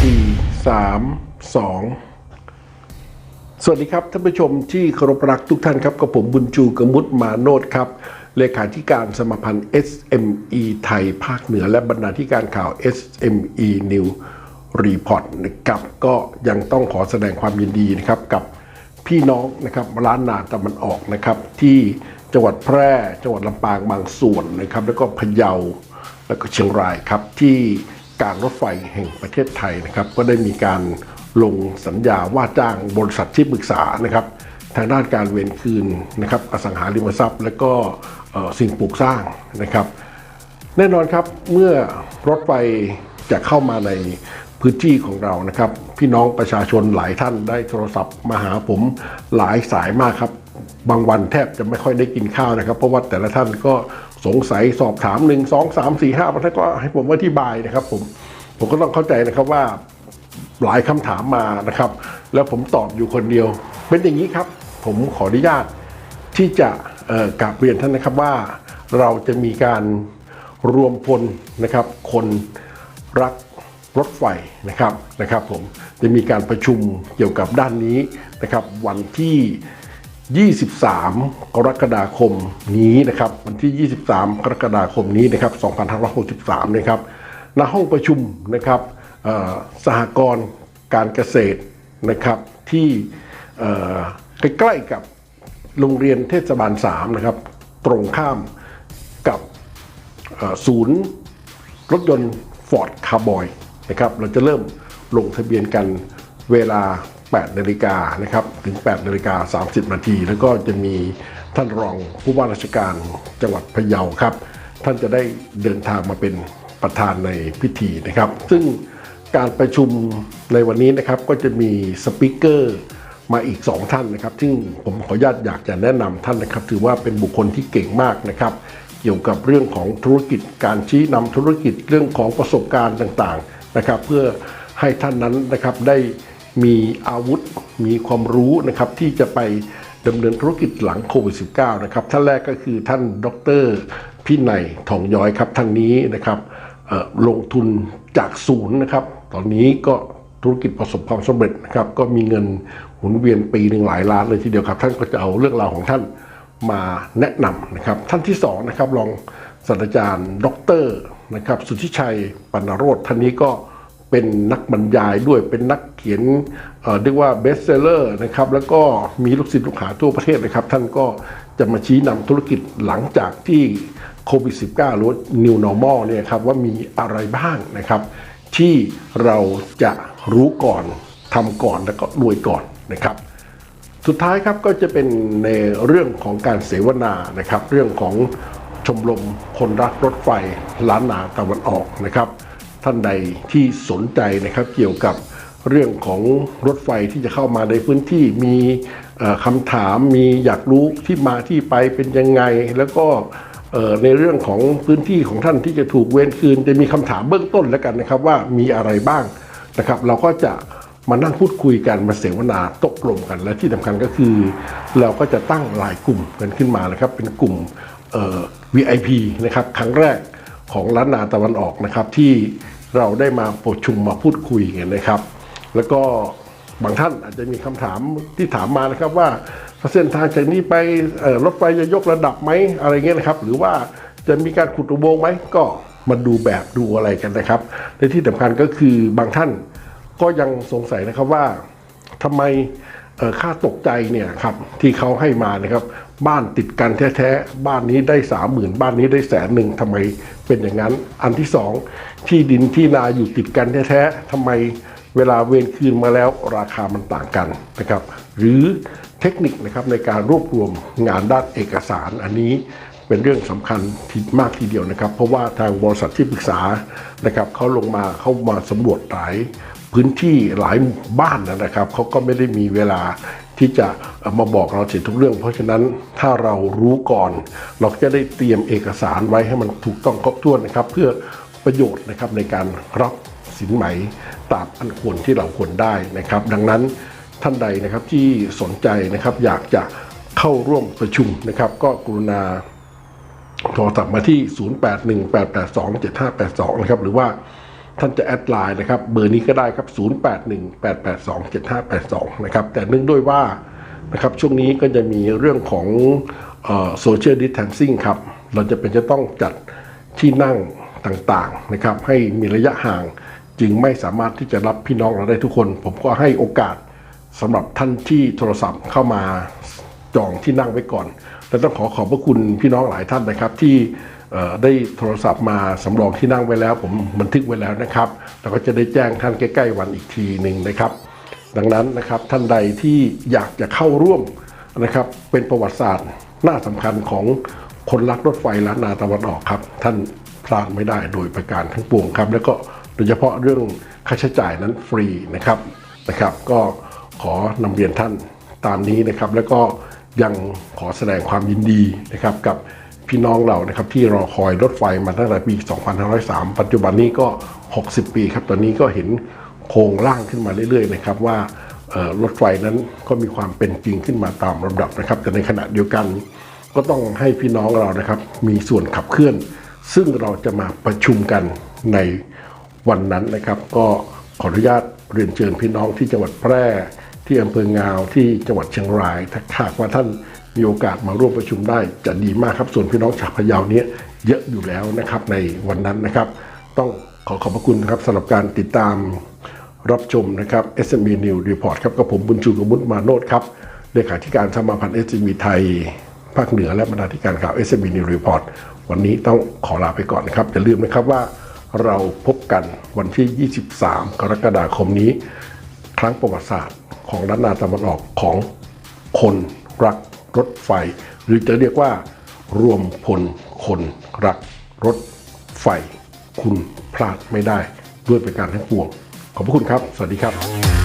3 2สวัสดีครับท่านผู้ชมที่เคารพรักทุกท่านครับกับผมบุญจูกมุตมาโนดครับเลขาธิการสมาพันธ์ SME ไทยภาคเหนือ และบรรณาธิการข่าว SME New Report นะครับก็ยังต้องขอแสดงความยินดีนะครับกับพี่น้องนะครับร้านนาตะวันออกนะครับ ที่จังหวัดแพร่จังหวัดลำปางบางส่วนนะครับ แล้วก็พะเยาแล้วก็เชียงรายครับที่ การรถไฟแห่งประเทศไทยนะครับ ก็ได้มีการลงสัญญาว่าจ้างบริษัทที่ปรึกษานะครับ ทางด้านการเวรคืนนะครับอสังหาริมทรัพย์ และก็สิ่งปลูกสร้างนะครับ แน่นอนครับเมื่อรถไฟจะเข้ามาในพื้นที่ของเรานะครับ พี่น้องประชาชนหลายท่านได้โทรศัพท์มาหาผมหลายสายมากครับ บางวันแทบจะไม่ค่อยได้กินข้าวนะครับ เพราะว่าแต่ละท่านก็ สงสัยสอบถามหนึ่งสองสามสี่ห้าบาท่านก็ให้ผมอธิบายนะครับ ผมผมก็ต้องเข้าใจนะครับว่าหลายคำถามมานะครับ แล้วผมตอบอยู่คนเดียว เป็นอย่างนี้ครับ ผมขออนุญาตที่จะกราบเรียนท่านนะครับว่าเราจะมีการรวมพลนะครับ คนรักรถไฟนะครับนะครับ ผมจะมีการประชุมเกี่ยวกับด้านนี้นะครับ วันที่ 23 กรกฎาคมนี้นะครับวันที่ 23 กรกฎาคมนี้นะครับ2563นะครับณห้องประชุมนะครับสหกรณ์การเกษตรนะครับที่ใกล้ๆกับโรงเรียนเทศบาล3นะครับตรงข้ามกับศูนย์รถยนต์ Ford Cowboy นะครับเราจะเริ่มลงทะเบียนกันเวลา 8นาฬิกานะครับถึง8นาฬิกา30 นาที แล้วก็จะมีท่านรองผู้ว่าราชการจังหวัดพะเยาครับ ท่านจะได้เดินทางมาเป็นประธานในพิธีนะครับ ซึ่งการประชุมในวันนี้นะครับก็จะมีสปิเกอร์มาอีก 2 ท่านนะครับ ซึ่งผมขออนุญาตอยากจะแนะนำท่านนะครับ ถือว่าเป็นบุคคลที่เก่งมากนะครับ เกี่ยวกับเรื่องของธุรกิจการชี้นำธุรกิจเรื่องของประสบการณ์ต่างๆนะครับ เพื่อให้ท่านนั้นนะครับได้ มีอาวุธ มีความรู้นะครับที่จะไปดำเนินธุรกิจหลังโควิด -19 นะครับท่านแรกก็คือท่านดรพี่ไนทองย้อยครับท่านนี้นะครับลงทุนจากศูนย์นะครับ ตอนนี้ก็ธุรกิจประสบความสำเร็จนะครับ ก็มีเงินหมุนเวียนปีหนึ่งหลายล้านเลยทีเดียวครับ ท่านก็จะเอาเรื่องราวของท่านมาแนะนำนะครับ ท่านที่สองนะครับรองศาสตราจารย์ ดรนะครับสุทธิชัยปนโรธท่านนี้ก็ เป็นนักบรรยายด้วยเป็นนักเขียนเรียกว่าเบสเซลเลอร์นะครับแล้วก็มีลูกศิษย์ลูกหาทั่วประเทศนะครับ ท่านก็จะมาชี้นำธุรกิจหลังจากที่โควิด -19 หรือ New Normal เนี่ยครับว่ามีอะไรบ้างนะครับ ที่เราจะรู้ก่อนทำก่อนแล้วก็รวยก่อนนะครับ สุดท้ายครับก็จะเป็นในเรื่องของการเสวนานะครับ เรื่องของชมรมคนรักรถไฟล้านนาตะวันออกนะครับ ท่านใดที่สนใจนะครับเกี่ยวกับเรื่องของรถไฟที่จะเข้ามาในพื้นที่มีคำถามมีอยากรู้ที่มาที่ไปเป็นยังไง แล้วก็ในเรื่องของพื้นที่ของท่านที่จะถูกเว้นคืน จะมีคำถามเบื้องต้นแล้วกันนะครับว่ามีอะไรบ้างนะครับ เราก็จะมานั่งพูดคุยกันมาเสวนาตกลงกัน และที่สำคัญก็คือ เราก็จะตั้งหลายกลุ่มกันขึ้นมานะครับ เป็นกลุ่มเอ่อ VIP นะครับครั้งแรก ของล้านนาตะวันออกนะครับ ที่เราได้มาประชุมมาพูดคุยกันนะครับ แล้วก็บางท่านอาจจะมีคำถามที่ถามมานะครับว่าเส้นทางจากนี้ไปรถไฟจะยกระดับไหมอะไรเงี้ยนะครับ หรือว่าจะมีการขุดอุโมงค์ไหมก็มาดูแบบดูอะไรกันนะครับและที่สำคัญก็คือบางท่านก็ยังสงสัยนะครับว่าทำไม ค่าตกใจเนี่ยครับที่เขาให้มานะครับ บ้านติดกันแท้ๆ บ้านนี้ได้สามหมื่นบ้านนี้ได้แสนหนึ่งทำไมเป็นอย่างนั้น อันที่สองที่ดินที่นาอยู่ติดกันแท้ๆทำไมเวลาเวรคืนมาแล้วราคามันต่างกันนะครับ หรือเทคนิคนะครับในการรวบรวมงานด้านเอกสารอันนี้เป็นเรื่องสำคัญที่มากทีเดียวนะครับ เพราะว่าทางบริษัทที่ปรึกษานะครับเขาลงมาเข้ามาสำรวจหลาย พื้นที่หลายบ้านนะครับเขาก็ไม่ได้มีเวลาที่จะมาบอกเราเสร็จทุกเรื่อง เพราะฉะนั้นถ้าเรารู้ก่อน เราจะได้เตรียมเอกสารไว้ให้มันถูกต้องครบถ้วนนะครับ เพื่อประโยชน์นะครับในการรับสินไหมตามอันควรที่เราควรได้นะครับ ดังนั้นท่านใดนะครับที่สนใจนะครับอยากจะเข้าร่วมประชุมนะครับ ก็กรุณาโทรศัพท์มาที่ 0818827582 นะครับ หรือว่า ท่านจะแอดไลน์นะครับเบอร์นี้ก็ได้ครับ 0818827582 นะครับ แต่เนื่องด้วยว่านะครับช่วงนี้ก็จะมีเรื่องของโซเชียลดิส a ทนซิ่งครับ เราจะเป็นจะต้องจัดที่นั่งต่างๆนะครับ ให้มีระยะห่างจึงไม่สามารถที่จะรับพี่น้องเราได้ทุกคน ผมก็ให้โอกาสสำหรับท่านที่โทรศัพท์เข้ามาจองที่นั่งไว้ก่อน และต้องขอขอบพระคุณพี่น้องหลายท่านนะครับที่ ได้โทรศัพท์มาสำรองที่นั่งไว้แล้ว ผมบันทึกไว้แล้วนะครับแล้วก็จะได้แจ้งท่านใกล้ ๆ วันอีกทีหนึ่งนะครับ ดังนั้นนะครับท่านใดที่อยากจะเข้าร่วมนะครับเป็นประวัติศาสตร์หน้าสำคัญของคนรักรถไฟล้านนาตะวันออกครับ ท่านพลาดไม่ได้โดยประการทั้งปวงครับ แล้วก็โดยเฉพาะเรื่องค่าใช้จ่ายนั้นฟรีนะครับนะครับ ก็ขอนำเรียนท่านตามนี้นะครับ แล้วก็ยังขอแสดงความยินดีนะครับกับ พี่น้องเรานะครับที่รอคอยรถไฟมาตั้งแต่ปี 2503 ปัจจุบันนี้ก็ 60 ปีครับตอนนี้ก็เห็นโครงร่างขึ้นมาเรื่อยๆนะครับว่ารถไฟนั้นก็มีความเป็นจริงขึ้นมาตามลำดับนะครับ แต่ในขณะเดียวกัน ก็ต้องให้พี่น้องเรานะครับ มีส่วนขับเคลื่อน ซึ่งเราจะมาประชุมกันในวันนั้นนะครับ ก็ขออนุญาตเรียนเชิญพี่น้องที่จังหวัดแพร่ ที่อำเภองาวที่จังหวัดเชียงรายถ้าหากว่าท่าน มีโอกาสมาร่วมประชุมได้จะดีมากครับ ส่วนพี่น้องชาวพะเยาเนี้ยเยอะอยู่แล้วนะครับในวันนั้นนะครับ ต้องขอขอบพระคุณนะครับสำหรับการติดตามรับชมนะครับ SME New Report ครับกับผมบุญชูกมุตมาโนดครับเลขาธิการสมาพันธ์ SME ไทย ภาคเหนือและบรรณาธิการข่าว SME New Report วันนี้ต้องขอลาไปก่อนนะครับอย่าลืมนะครับว่าเราพบกันวันที่ 23 กรกฎาคมนี้ ครั้งประวัติศาสตร์ของล้านนาตะวันออกของคนรัก รถไฟ หรือจะเรียกว่า รวมพลคนรักรถไฟ คุณพลาดไม่ได้ด้วยประการทั้งปวง ขอบพระคุณครับ สวัสดีครับ